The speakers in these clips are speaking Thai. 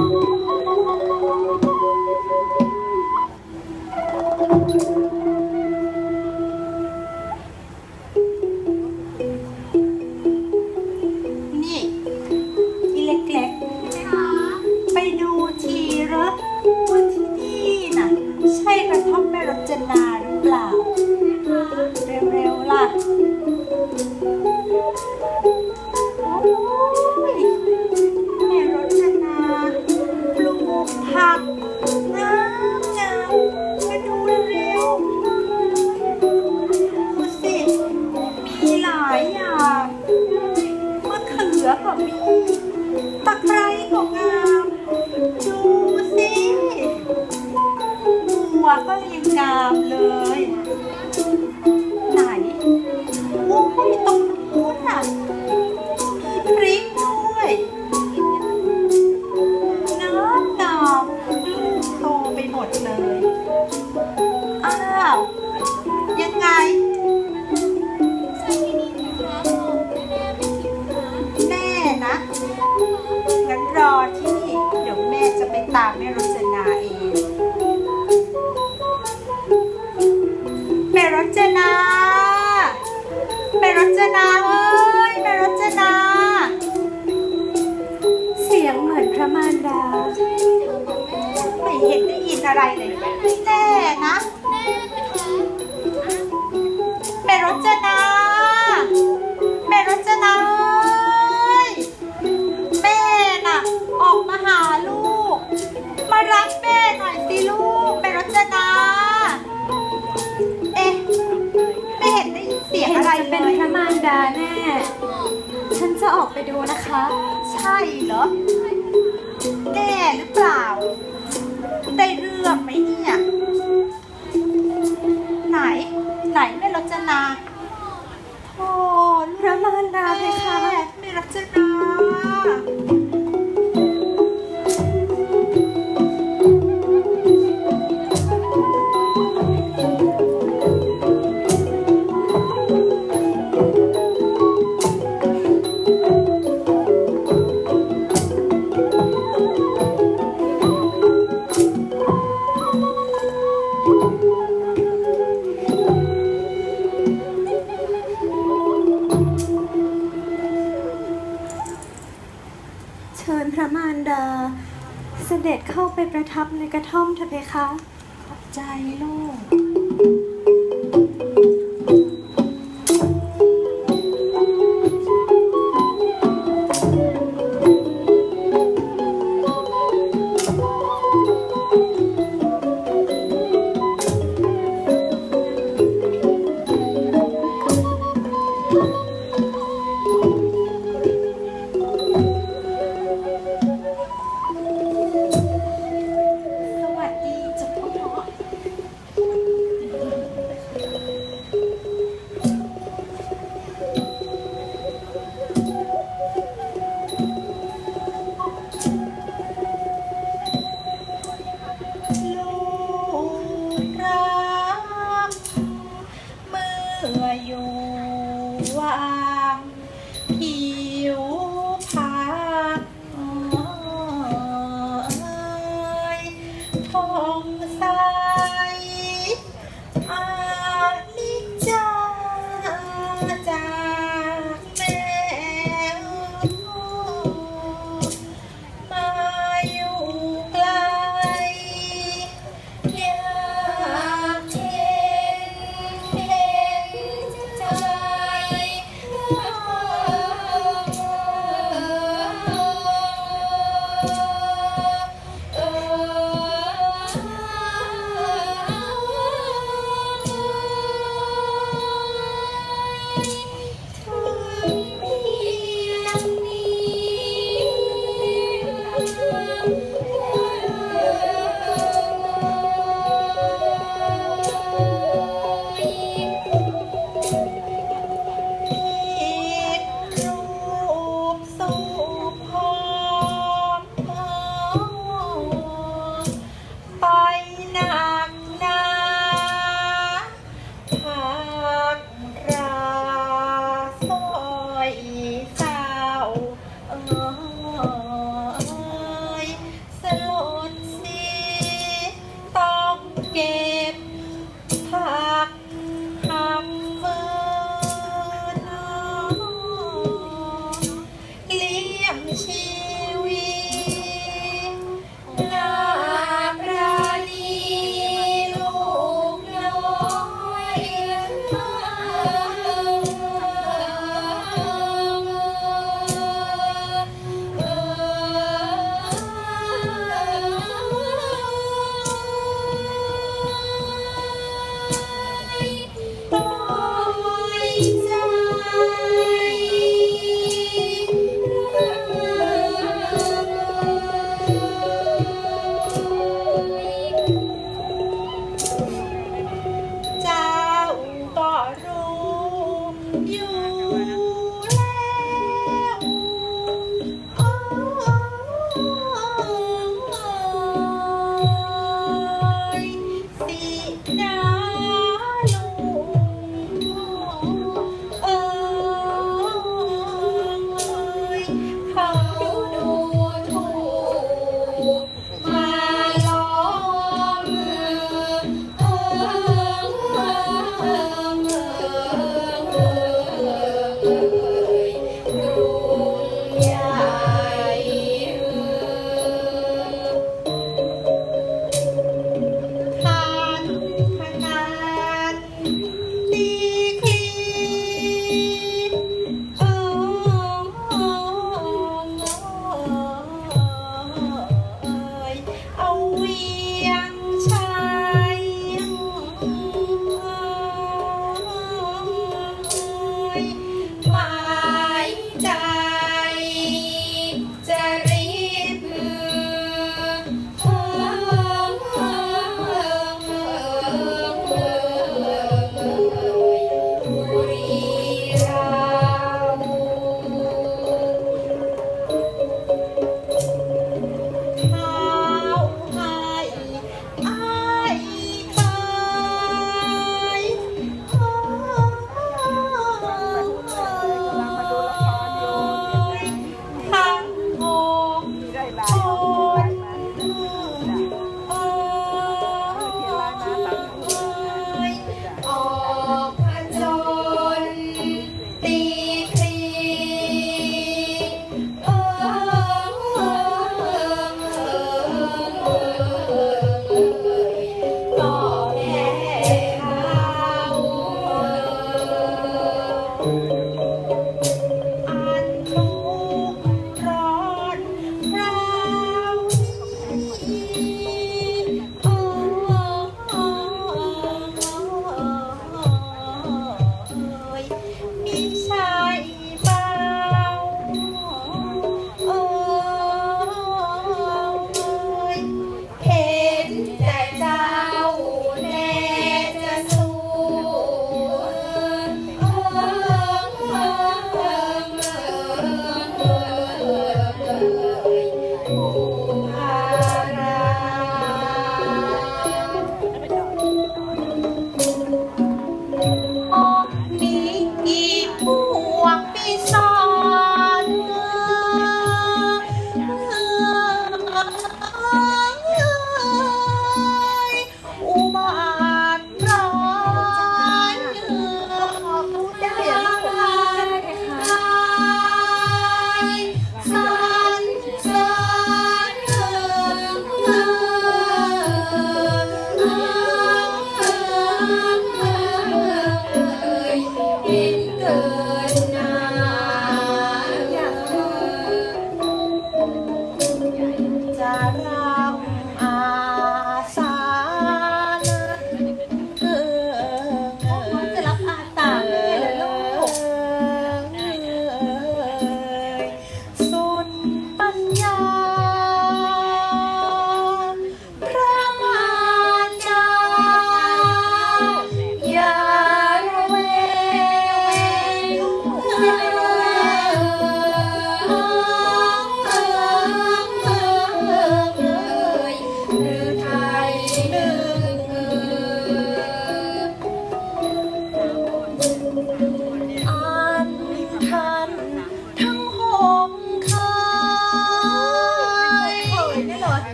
Thank you. ดาแน่ ฉันจะออกไปดูนะคะ ใช่เหรอ แน่หรือเปล่า ได้เรื่องไหมเนี่ย ไหน ไหนแม่รัจนาโอ้พระมารดาเพคะแม่รัจนา คะขอบใจลูก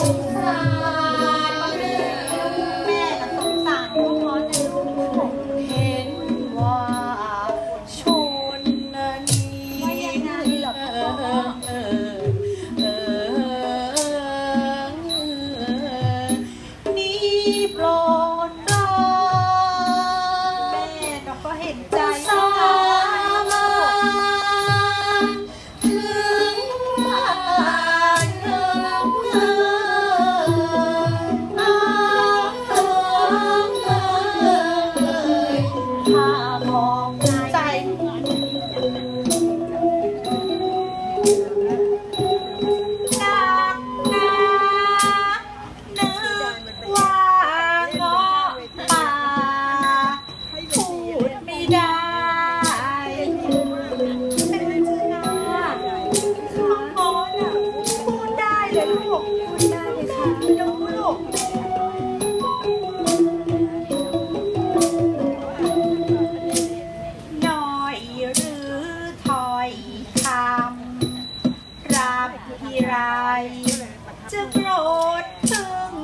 Thank you. ามองหน้า จึงโกรธพึง